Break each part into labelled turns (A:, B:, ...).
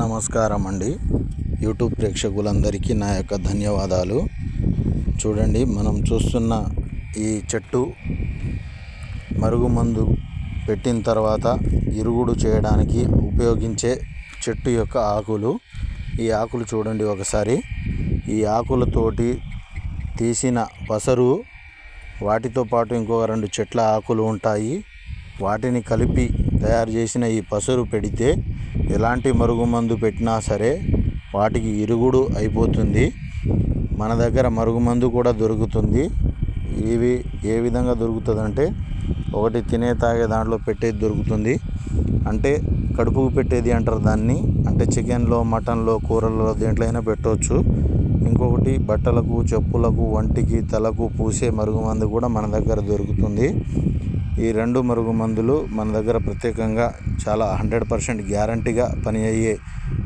A: నమస్కారం అండి యూట్యూబ్ ప్రేక్షకులందరికీ నా యొక్క ధన్యవాదాలు. చూడండి మనం చూస్తున్న ఈ చెట్టు మరుగుమందు పెట్టిన తర్వాత ఇరుగుడు చేయడానికి ఉపయోగించే చెట్టు యొక్క ఆకులు. ఈ ఆకులు చూడండి ఒకసారి. ఈ ఆకులతోటి తీసిన పసరు వాటితో పాటు ఇంకొక రెండు చెట్ల ఆకులు ఉంటాయి. వాటిని కలిపి తయారు చేసిన ఈ పసరు పెడితే ఎలాంటి మరుగుమందు పెట్టినా సరే వాటికి ఇరుగుడు అయిపోతుంది. మన దగ్గర మరుగుమందు కూడా దొరుకుతుంది. ఇవి ఏ విధంగా దొరుకుతుందంటే ఒకటి తినే తాగే దాంట్లో పెట్టేది దొరుకుతుంది. అంటే కడుపుకు పెట్టేది అంటారు దాన్ని. అంటే చికెన్లో మటన్లో కూరల్లో దేంట్లో అయినా పెట్టవచ్చు. ఇంకొకటి బట్టలకు చెప్పులకు వంటికి తలకు పూసే మరుగుమందు కూడా మన దగ్గర దొరుకుతుంది. ఈ రెండు మరుగు మందులు మన దగ్గర ప్రత్యేకంగా చాలా హండ్రెడ్ పర్సెంట్ గ్యారంటీగా పని అయ్యే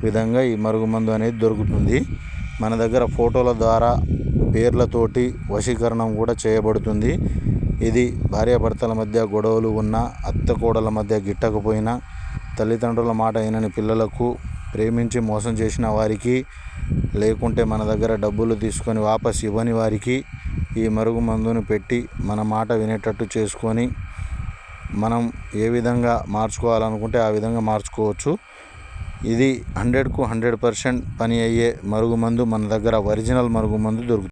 A: విధంగా ఈ మరుగు మందు అనేది దొరుకుతుంది. మన దగ్గర ఫోటోల ద్వారా పేర్లతోటి వశీకరణం కూడా చేయబడుతుంది. ఇది భార్యాభర్తల మధ్య గొడవలు ఉన్న అత్తకోడల మధ్య గిట్టకపోయినా తల్లిదండ్రుల మాట అయినని పిల్లలకు ప్రేమించి మోసం చేసిన వారికి లేకుంటే మన దగ్గర డబ్బులు తీసుకొని వాపస్ ఇవ్వని వారికి ఈ మరుగు మందును పెట్టి మన మాట వినేటట్టు చేసుకొని మనం ఏ విధంగా మార్చుకోవాలనుకుంటే ఆ విధంగా మార్చుకోవచ్చు. ఇది హండ్రెడ్కు హండ్రెడ్ పర్సెంట్ పని అయ్యే మరుగుమందు మన దగ్గర ఒరిజినల్ మరుగుమందు దొరుకుతుంది.